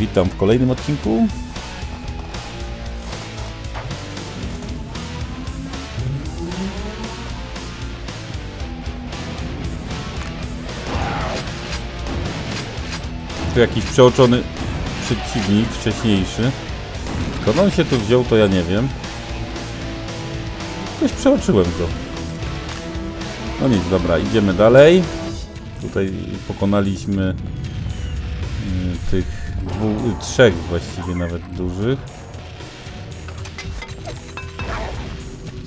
Witam w kolejnym odcinku. Tu jakiś przeoczony przeciwnik wcześniejszy. Skąd on się tu wziął, to ja nie wiem. Jakoś przeoczyłem go. No nic, dobra, idziemy dalej. Tutaj pokonaliśmy tych dwóch, y, trzech właściwie nawet dużych.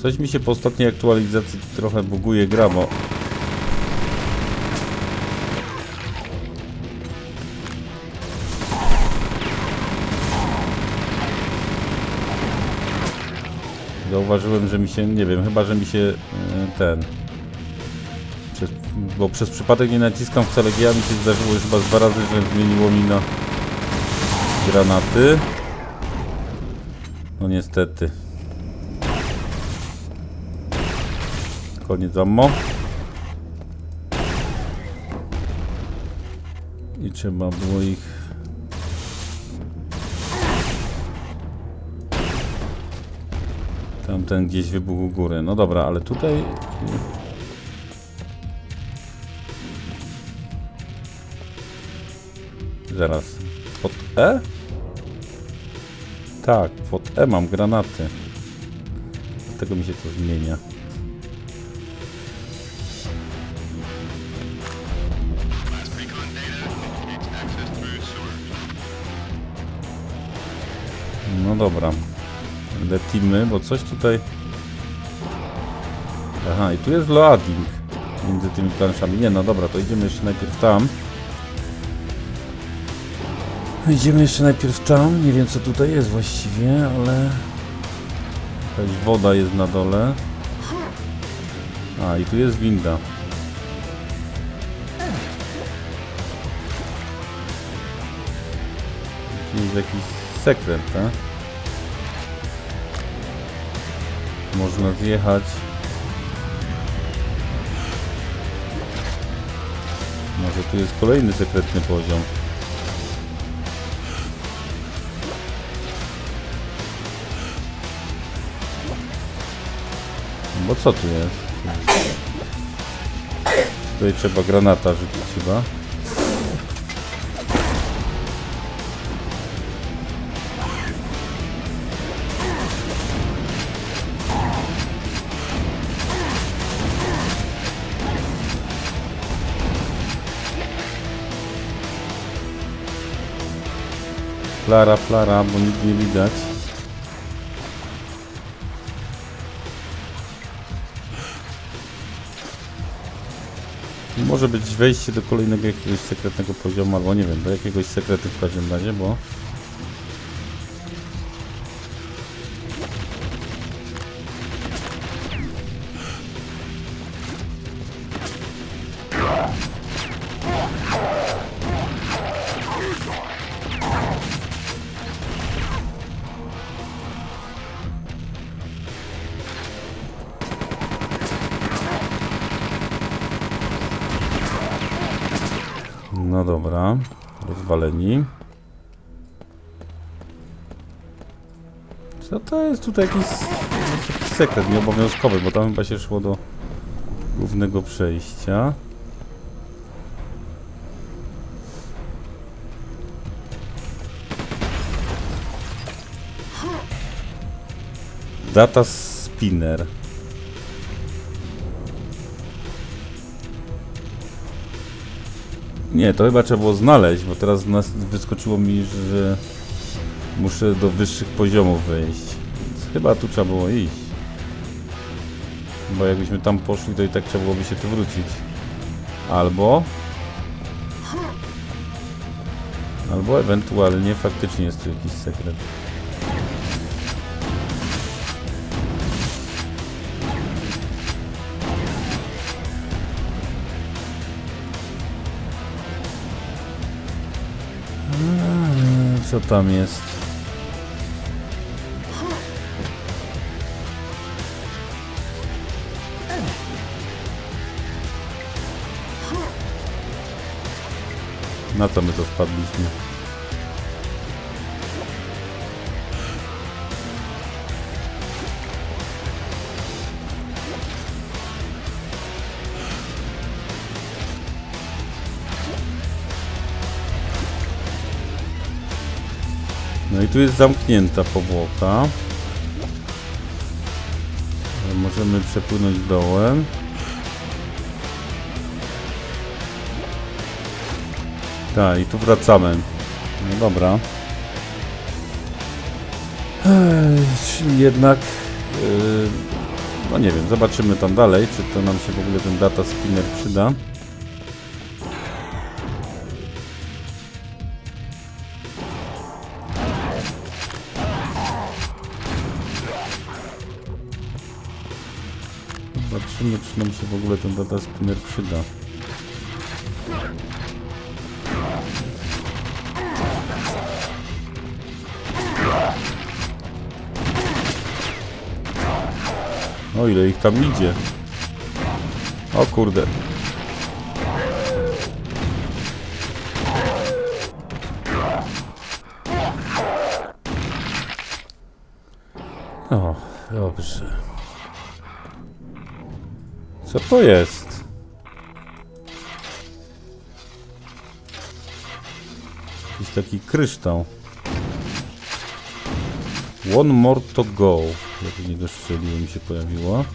Coś mi się po ostatniej aktualizacji trochę buguje gra, bo Zauważyłem, że mi się, nie wiem, chyba, że mi się e, ten... Bo przez przypadek nie naciskam wcale G, a mi się zdarzyło już chyba dwa razy, że zmieniło mi na granaty. No niestety. Koniec ammo. I trzeba było ich Tamten gdzieś wybuchł u góry. No dobra, ale tutaj... Zaraz. Pod E? Tak, pod E mam granaty. Dlatego mi się to zmienia. No dobra. Lecimy, bo coś tutaj... Aha, i tu jest loading między tymi planszami. Nie, no dobra, to idziemy jeszcze najpierw tam. Idziemy jeszcze najpierw tam. Nie wiem, co tutaj jest właściwie, ale... Jakaś woda jest na dole. A, i tu jest winda. Tu jest jakiś sekret, tak? Można zjechać. Może tu jest kolejny sekretny poziom. Bo co tu jest? Tutaj trzeba granata rzucić chyba. Flara, flara, bo nic nie widać. Może być wejście do kolejnego jakiegoś sekretnego poziomu, albo nie wiem, do jakiegoś sekretu w każdym razie, bo... rozwaleni. Co to jest tutaj jakiś, jakiś sekret nieobowiązkowy, bo tam chyba się szło do głównego przejścia. Data spinner. Nie, to chyba trzeba było znaleźć, bo teraz nas wyskoczyło mi, że muszę do wyższych poziomów wejść. Więc chyba tu trzeba było iść. Bo jakbyśmy tam poszli, to i tak trzeba byłoby się tu wrócić. Albo... Albo ewentualnie faktycznie jest tu jakiś sekret. Co tam jest? Na co my to wpadliśmy? No i tu jest zamknięta powłoka. Możemy przepłynąć dołem. Tak, i tu wracamy. No dobra. Ech, jednak... Yy, no nie wiem, zobaczymy tam dalej, czy to nam się w ogóle ten data spinner przyda. Zobaczymy, czy nam się w ogóle ten data spinner przyda. O ile ich tam idzie. O kurde. O, dobrze. Co to jest? Jakiś taki kryształ. One more to go. Jak z niego strzeliło mi się pojawiło.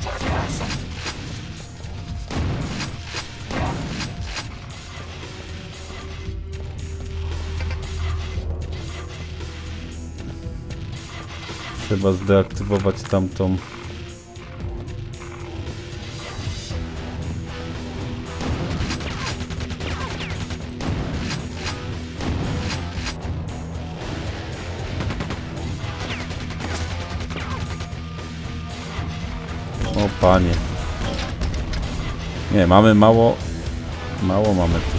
Trzeba zdeaktywować tamtą. Panie. Nie, mamy mało. Mało mamy tu.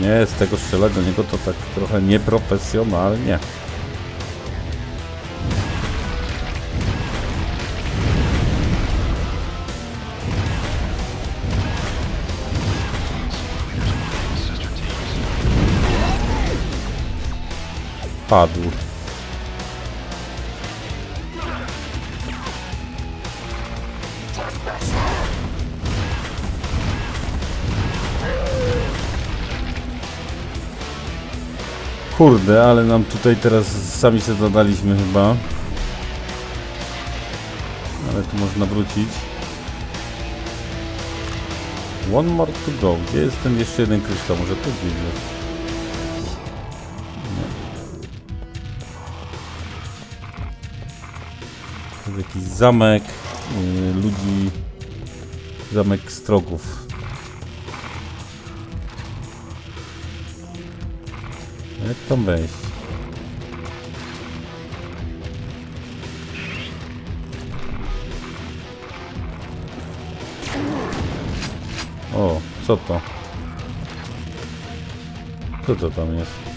Nie, z tego strzelać do niego to tak trochę nieprofesjonalnie. Padł. Kurde, ale nam tutaj teraz sami się zadaliśmy chyba. Ale tu można wrócić. One more to go. Gdzie jest ten jeszcze jeden kryształ? Może tu gdzieś jest? Jakiś zamek yy, ludzi. Zamek strogów. Jak tam wejść? O, co to? Co to tam jest?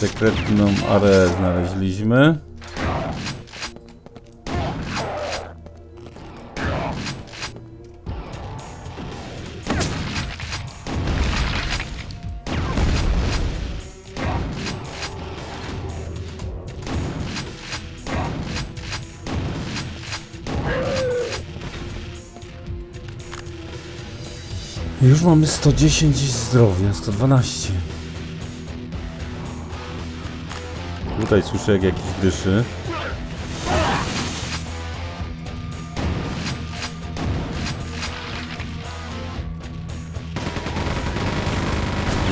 Sekretną areę znaleźliśmy. Już mamy 110 zdrowia, 112. Tutaj słyszę jak jakiś dyszy.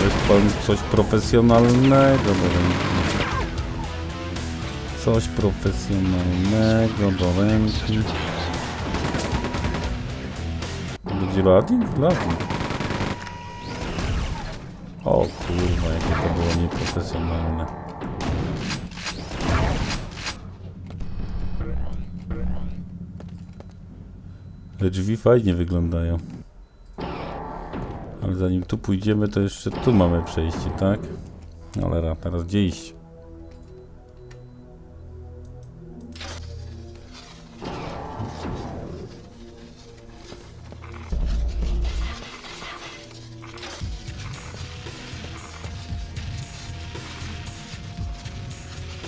Jest pan coś profesjonalnego ręki. Coś profesjonalnego do ręki. Będzie loading? Loading. O kurwa, jakie to było nieprofesjonalne. Te drzwi fajnie wyglądają. Ale zanim tu pójdziemy, to jeszcze tu mamy przejście, tak? Cholera, teraz gdzie iść?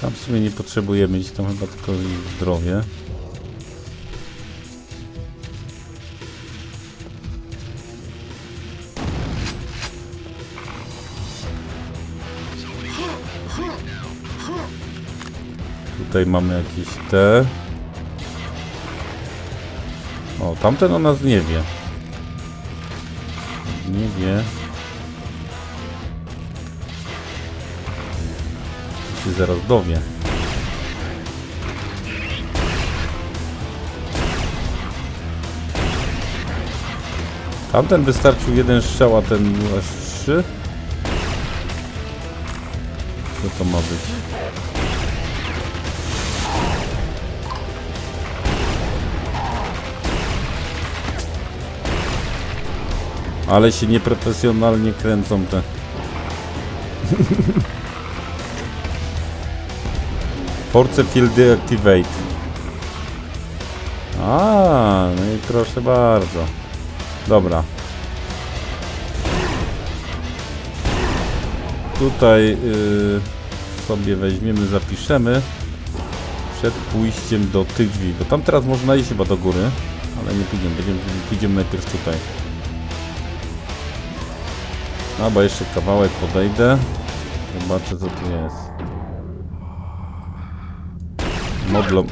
Tam w sumie nie potrzebujemy iść, tam chyba tylko zdrowie. Tutaj mamy jakieś te. O, tamten o nas nie wie. Nie wie. Się zaraz dowie. Tamten wystarczył jeden strzał, a ten aż trzy. Co to ma być? Ale się nieprofesjonalnie kręcą te. Force Field Deactivate. A, no i proszę bardzo. Dobra. Tutaj y, sobie weźmiemy, zapiszemy przed pójściem do tych drzwi, bo tam teraz można iść chyba do góry, ale nie pójdziemy, będziemy, pójdziemy najpierw tutaj. No bo jeszcze kawałek podejdę. Zobaczę co tu jest. Modlą.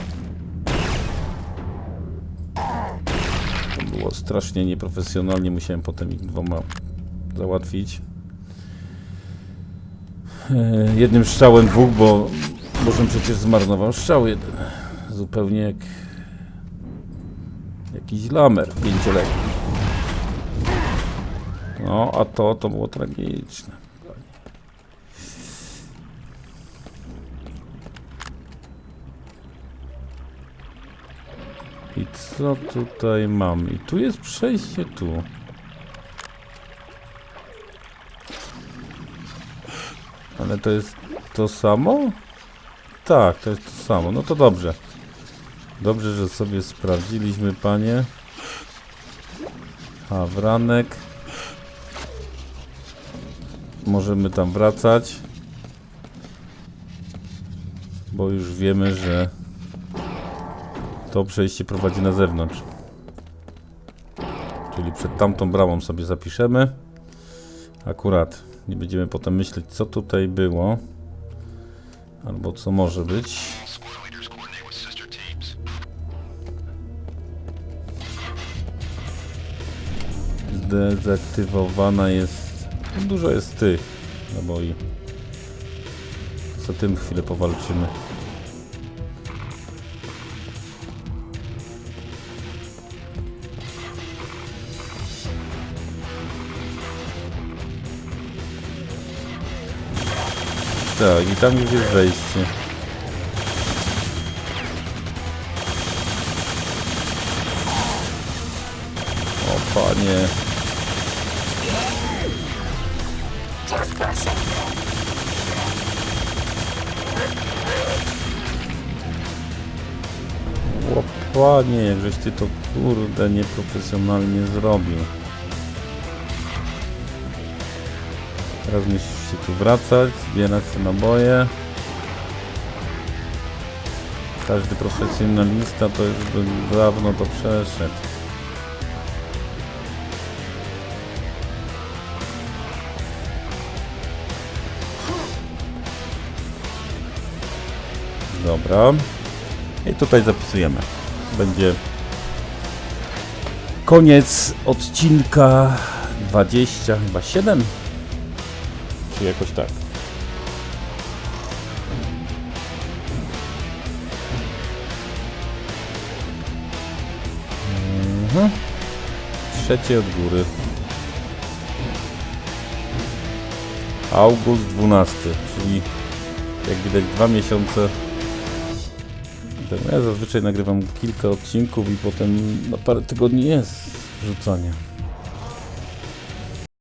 To było strasznie nieprofesjonalnie, musiałem potem ich dwoma załatwić. E, Jednym strzałem dwóch, bo Bożem przecież zmarnował strzał jeden. Zupełnie jak jakiś lamer pięcioletni. No, a to, to było tragiczne. I co tutaj mam? I tu jest przejście tu. Ale to jest to samo? Tak, to jest to samo. No to dobrze. Dobrze, że sobie sprawdziliśmy, panie. Hawranek. Możemy tam wracać. Bo już wiemy, że to przejście prowadzi na zewnątrz. Czyli przed tamtą bramą sobie zapiszemy. Akurat. Nie będziemy potem myśleć, co tutaj było. Albo co może być. Zdezaktywowana jest. Dużo jest tych naboi. Co tym chwilę powalczymy. Tak, i tam już jest wejście. O panie. O panie, jakżeś ty to kurde nieprofesjonalnie zrobił. Teraz musisz się tu wracać, zbierać te naboje. Każdy profesjonalista to już by dawno to przeszedł. Dobra. I tutaj zapisujemy. Będzie koniec odcinka 20, chyba 7? Czy jakoś tak. Mhm. Trzecie od góry. August 12, czyli jak widać dwa miesiące. Tak, Ja zazwyczaj nagrywam kilka odcinków i potem na parę tygodni jest wrzucanie.